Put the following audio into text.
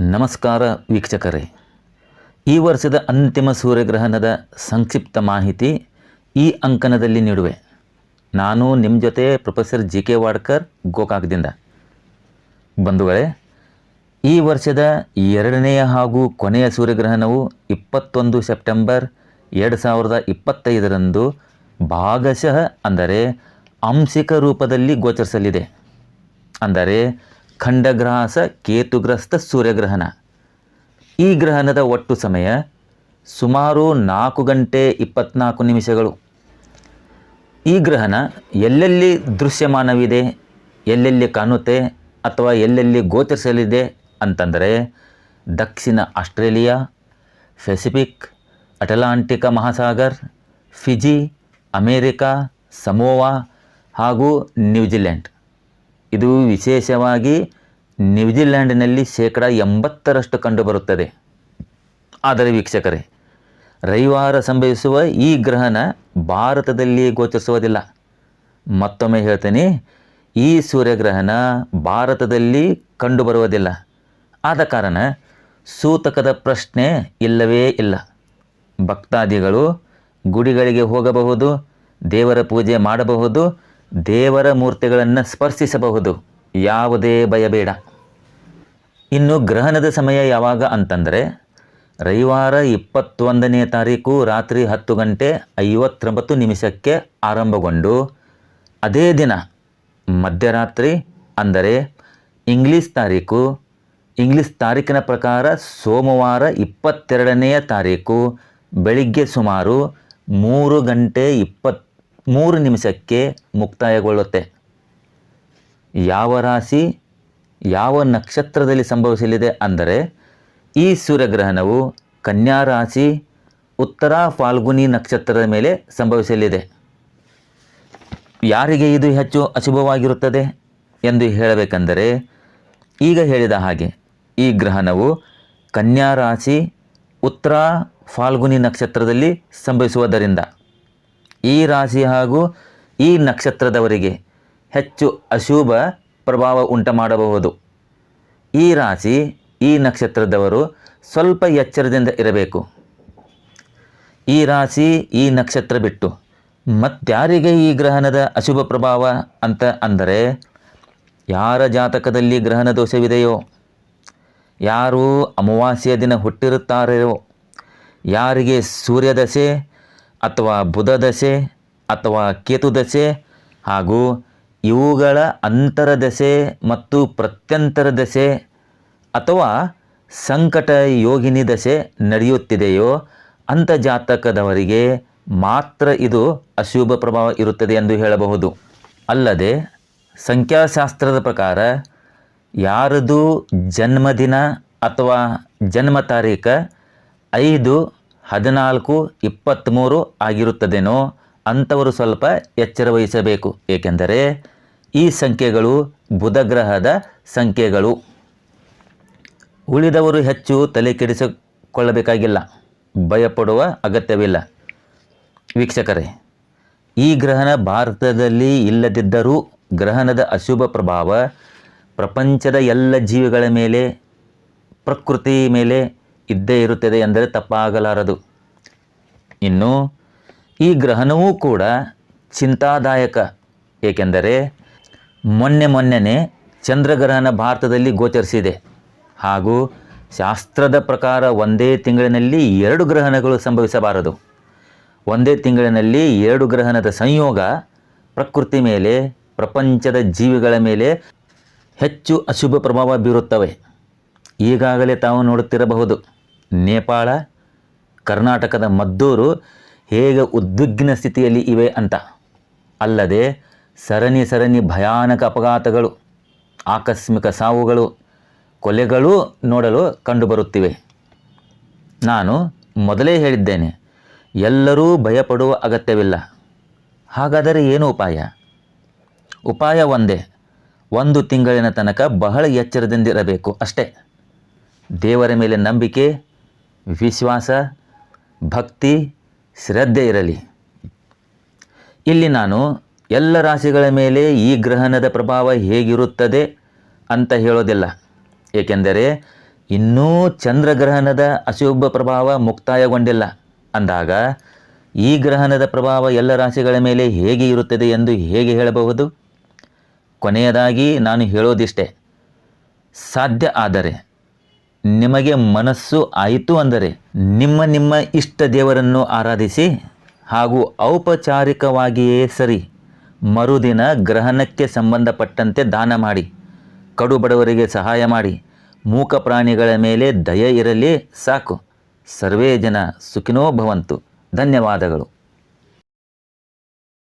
ನಮಸ್ಕಾರ ವೀಕ್ಷಕರೇ. ಈ ವರ್ಷದ ಅಂತಿಮ ಸೂರ್ಯಗ್ರಹಣದ ಸಂಕ್ಷಿಪ್ತ ಮಾಹಿತಿ ಈ ಅಂಕಣದಲ್ಲಿ ನೀಡುವೆ. ನಾನು ನಿಮ್ಮ ಜೊತೆ ಪ್ರೊಫೆಸರ್ ಜಿ ಕೆ ವಾಡ್ಕರ್ ಗೋಕಾಕ್ದಿಂದ. ಬಂಧುಗಳೇ, ಈ ವರ್ಷದ ಎರಡನೆಯ ಹಾಗೂ ಕೊನೆಯ ಸೂರ್ಯಗ್ರಹಣವು ಇಪ್ಪತ್ತೊಂದು ಸೆಪ್ಟೆಂಬರ್ ಎರಡು ಸಾವಿರದ ಇಪ್ಪತ್ತೈದರಂದು ಭಾಗಶಃ ಅಂದರೆ ಆಂಶಿಕ ರೂಪದಲ್ಲಿ ಗೋಚರಿಸಲಿದೆ. ಅಂದರೆ ಖಂಡಗ್ರಾಸ ಕೇತುಗ್ರಸ್ತ, ಸೂರ್ಯಗ್ರಹಣ. ಈ ಗ್ರಹಣದ ಒಟ್ಟು ಸಮಯ ಸುಮಾರು ನಾಲ್ಕು ಗಂಟೆ ಇಪ್ಪತ್ನಾಲ್ಕು ನಿಮಿಷಗಳು. ಈ ಗ್ರಹಣ ಎಲ್ಲೆಲ್ಲಿ ದೃಶ್ಯಮಾನವಿದೆ, ಎಲ್ಲೆಲ್ಲಿ ಕಾಣುತ್ತೆ ಅಥವಾ ಎಲ್ಲೆಲ್ಲಿ ಗೋಚರಿಸಲಿದೆ ಅಂತಂದರೆ ದಕ್ಷಿಣ ಆಸ್ಟ್ರೇಲಿಯಾ, ಪೆಸಿಫಿಕ್, ಅಟಲಾಂಟಿಕ ಮಹಾಸಾಗರ್, ಫಿಜಿ, ಅಮೇರಿಕಾ, ಸಮೋವಾ ಹಾಗೂ ನ್ಯೂಜಿಲೆಂಡ್ ಇದು ವಿಶೇಷವಾಗಿ ನ್ಯೂಜಿಲ್ಯಾಂಡಿನಲ್ಲಿ ಶೇಕಡ ಎಂಬತ್ತರಷ್ಟು ಕಂಡುಬರುತ್ತದೆ ಆದರೆ ವೀಕ್ಷಕರೇ, ರವಿವಾರ ಸಂಭವಿಸುವ ಈ ಗ್ರಹಣ ಭಾರತದಲ್ಲಿ ಗೋಚರಿಸುವುದಿಲ್ಲ. ಮತ್ತೊಮ್ಮೆ ಹೇಳ್ತೇನೆ, ಈ ಸೂರ್ಯಗ್ರಹಣ ಭಾರತದಲ್ಲಿ ಕಂಡುಬರುವುದಿಲ್ಲ ಆದ ಕಾರಣ ಸೂತಕದ ಪ್ರಶ್ನೆ ಇಲ್ಲವೇ ಇಲ್ಲ. ಭಕ್ತಾದಿಗಳು ಗುಡಿಗಳಿಗೆ ಹೋಗಬಹುದು, ದೇವರ ಪೂಜೆ ಮಾಡಬಹುದು, ದೇವರ ಮೂರ್ತಿಗಳನ್ನು ಸ್ಪರ್ಶಿಸಬಹುದು, ಯಾವುದೇ ಭಯಬೇಡ. ಇನ್ನು ಗ್ರಹಣದ ಸಮಯ ಯಾವಾಗ ಅಂತಂದರೆ ರವಿವಾರ ಇಪ್ಪತ್ತೊಂದನೇ ತಾರೀಕು ರಾತ್ರಿ ಹತ್ತು ಗಂಟೆ ಐವತ್ತೊಂಬತ್ತು ನಿಮಿಷಕ್ಕೆ ಆರಂಭಗೊಂಡು ಅದೇ ದಿನ ಮಧ್ಯರಾತ್ರಿ ಅಂದರೆ ಇಂಗ್ಲೀಷ್ ತಾರೀಕು, ಇಂಗ್ಲೀಷ್ ತಾರೀಕಿನ ಪ್ರಕಾರ ಸೋಮವಾರ ಇಪ್ಪತ್ತೆರಡನೆಯ ತಾರೀಕು ಬೆಳಿಗ್ಗೆ ಸುಮಾರು ಮೂರು ಗಂಟೆ ಇಪ್ಪತ್ ಮೂರು ನಿಮಿಷಕ್ಕೆ ಮುಕ್ತಾಯಗೊಳ್ಳುತ್ತೆ. ಯಾವ ರಾಶಿ? ಯಾವ ನಕ್ಷತ್ರದಲ್ಲಿ ಸಂಭವಿಸಲಿದೆ ಅಂದರೆ ಈ ಸೂರ್ಯಗ್ರಹಣವು ಕನ್ಯಾ ರಾಶಿ, ಉತ್ತರ ಫಾಲ್ಗುನಿ ನಕ್ಷತ್ರದ ಮೇಲೆ ಸಂಭವಿಸಲಿದೆ. ಯಾರಿಗೆ ಇದು ಹೆಚ್ಚು ಅಶುಭವಾಗಿರುತ್ತದೆ ಎಂದು ಹೇಳಬೇಕೆಂದರೆ, ಈಗ ಹೇಳಿದ ಹಾಗೆ ಈ ಗ್ರಹಣವು ಕನ್ಯಾ ರಾಶಿ, ಉತ್ತರ ಫಾಲ್ಗುನಿ ನಕ್ಷತ್ರದಲ್ಲಿ ಸಂಭವಿಸುವುದರಿಂದ ಈ ರಾಶಿ ಹಾಗೂ ಈ ನಕ್ಷತ್ರದವರಿಗೆ ಹೆಚ್ಚು ಅಶುಭ ಪ್ರಭಾವ ಉಂಟು ಮಾಡಬಹುದು ಈ ರಾಶಿ, ಈ ನಕ್ಷತ್ರದವರು ಸ್ವಲ್ಪ ಎಚ್ಚರದಿಂದ ಇರಬೇಕು. ಈ ರಾಶಿ, ಈ ನಕ್ಷತ್ರ ಬಿಟ್ಟು ಮತ್ತಾರಿಗೆ ಈ ಗ್ರಹಣದ ಅಶುಭ ಪ್ರಭಾವ ಅಂತ ಅಂದರೆ ಯಾರ ಜಾತಕದಲ್ಲಿ ಗ್ರಹಣ ದೋಷವಿದೆಯೋ, ಯಾರು ಅಮಾವಾಸ್ಯೆಯ ದಿನ ಹುಟ್ಟಿರುತ್ತಾರೆಯೋ, ಯಾರಿಗೆ ಸೂರ್ಯದಶೆ ಅಥವಾ ಬುಧ ದಶೆ ಅಥವಾ ಕೇತು ದಶೆ ಹಾಗೂ ಇವುಗಳ ಅಂತರ ದಶೆ ಮತ್ತು ಪ್ರತ್ಯಂತರ ದೆಸೆ ಅಥವಾ ಸಂಕಟ ಯೋಗಿನಿ ದಶೆ ನಡೆಯುತ್ತಿದೆಯೋ ಅಂಥ ಜಾತಕದವರಿಗೆ ಮಾತ್ರ ಇದು ಅಶುಭ ಪ್ರಭಾವ ಇರುತ್ತದೆ ಎಂದು ಹೇಳಬಹುದು. ಅಲ್ಲದೆ ಸಂಖ್ಯಾಶಾಸ್ತ್ರದ ಪ್ರಕಾರ ಯಾರದು ಜನ್ಮದಿನ ಅಥವಾ ಜನ್ಮ ತಾರೀಖ ಐದು, ಹದಿನಾಲ್ಕು, ಇಪ್ಪತ್ತ್ಮೂರು ಆಗಿರುತ್ತದೆನೋ ಅಂಥವರು ಸ್ವಲ್ಪ ಎಚ್ಚರ ವಹಿಸಬೇಕು. ಏಕೆಂದರೆ ಈ ಸಂಖ್ಯೆಗಳು ಬುಧಗ್ರಹದ ಸಂಖ್ಯೆಗಳು. ಉಳಿದವರು ಹೆಚ್ಚು ತಲೆ ಕೆಡಿಸಿಕೊಳ್ಳಬೇಕಾಗಿಲ್ಲ, ಭಯಪಡುವ ಅಗತ್ಯವಿಲ್ಲ. ವೀಕ್ಷಕರೇ, ಈ ಗ್ರಹಣ ಭಾರತದಲ್ಲಿ ಇಲ್ಲದಿದ್ದರೂ ಗ್ರಹಣದ ಅಶುಭ ಪ್ರಭಾವ ಪ್ರಪಂಚದ ಎಲ್ಲ ಜೀವಿಗಳ ಮೇಲೆ, ಪ್ರಕೃತಿ ಮೇಲೆ ಇದ್ದೇ ಇರುತ್ತದೆ ಎಂದರೆ ತಪ್ಪಾಗಲಾರದು. ಇನ್ನು ಈ ಗ್ರಹಣವೂ ಕೂಡ ಚಿಂತಾದಾಯಕ, ಏಕೆಂದರೆ ಮೊನ್ನೆ ಮೊನ್ನೆನೇ ಚಂದ್ರಗ್ರಹಣ ಭಾರತದಲ್ಲಿ ಗೋಚರಿಸಿದೆ. ಹಾಗೂ ಶಾಸ್ತ್ರದ ಪ್ರಕಾರ ಒಂದೇ ತಿಂಗಳಿನಲ್ಲಿ ಎರಡು ಗ್ರಹಣಗಳು ಸಂಭವಿಸಬಾರದು. ಒಂದೇ ತಿಂಗಳಿನಲ್ಲಿ ಎರಡು ಗ್ರಹಣದ ಸಂಯೋಗ ಪ್ರಕೃತಿ ಮೇಲೆ, ಪ್ರಪಂಚದ ಜೀವಿಗಳ ಮೇಲೆ ಹೆಚ್ಚು ಅಶುಭ ಪ್ರಭಾವ ಬೀರುತ್ತವೆ. ಈಗಾಗಲೇ ತಾವು ನೋಡುತ್ತಿರಬಹುದು, ನೇಪಾಳ, ಕರ್ನಾಟಕದ ಮದ್ದೂರು ಹೇಗೆ ಉದ್ವಿಗ್ನ ಸ್ಥಿತಿಯಲ್ಲಿ ಇವೆ ಅಂತ. ಅಲ್ಲದೆ ಸರಣಿ ಸರಣಿ ಭಯಾನಕ ಅಪಘಾತಗಳು, ಆಕಸ್ಮಿಕ ಸಾವುಗಳು, ಕೊಲೆಗಳೂ ನೋಡಲು ಕಂಡುಬರುತ್ತಿವೆ. ನಾನು ಮೊದಲೇ ಹೇಳಿದ್ದೇನೆ, ಎಲ್ಲರೂ ಭಯಪಡುವ ಅಗತ್ಯವಿಲ್ಲ. ಹಾಗಾದರೆ ಏನು ಉಪಾಯ? ಉಪಾಯ ಒಂದೇ, ಒಂದು ತಿಂಗಳಿನ ತನಕ ಬಹಳ ಎಚ್ಚರದಿಂದಿರಬೇಕು ಅಷ್ಟೇ. ದೇವರ ಮೇಲೆ ನಂಬಿಕೆ, ವಿಶ್ವಾಸ, ಭಕ್ತಿ, ಶ್ರದ್ಧೆ ಇರಲಿ. ಇಲ್ಲಿ ನಾನು ಎಲ್ಲ ರಾಶಿಗಳ ಮೇಲೆ ಈ ಗ್ರಹಣದ ಪ್ರಭಾವ ಹೇಗಿರುತ್ತದೆ ಅಂತ ಹೇಳೋದಿಲ್ಲ. ಏಕೆಂದರೆ ಇನ್ನೂ ಚಂದ್ರಗ್ರಹಣದ ಅಶುಭ ಪ್ರಭಾವ ಮುಕ್ತಾಯಗೊಂಡಿಲ್ಲ. ಅಂದಾಗ ಈ ಗ್ರಹಣದ ಪ್ರಭಾವ ಎಲ್ಲ ರಾಶಿಗಳ ಮೇಲೆ ಹೇಗೆ ಇರುತ್ತದೆ ಎಂದು ಹೇಗೆ ಹೇಳಬಹುದು? ಕೊನೆಯದಾಗಿ ನಾನು ಹೇಳೋದಿಷ್ಟೇ. ಸಾಧ್ಯ ಆದರೆ ನಿಮಗೆ ಮನಸ್ಸು ಆಯಿತು ಅಂದರೆ ನಿಮ್ಮ ನಿಮ್ಮ ಇಷ್ಟ ದೇವರನ್ನು ಆರಾಧಿಸಿ ಹಾಗೂ ಔಪಚಾರಿಕವಾಗಿಯೇ ಸರಿ. ಮರುದಿನ ಗ್ರಹಣಕ್ಕೆ ಸಂಬಂಧಪಟ್ಟಂತೆ ದಾನ ಮಾಡಿ, ಕಡು ಬಡವರಿಗೆ ಸಹಾಯ ಮಾಡಿ, ಮೂಕ ಪ್ರಾಣಿಗಳ ಮೇಲೆ ದಯ ಇರಲಿ ಸಾಕು. ಸರ್ವೇ ಜನ ಸುಖಿನೋ ಭವಂತು. ಧನ್ಯವಾದಗಳು.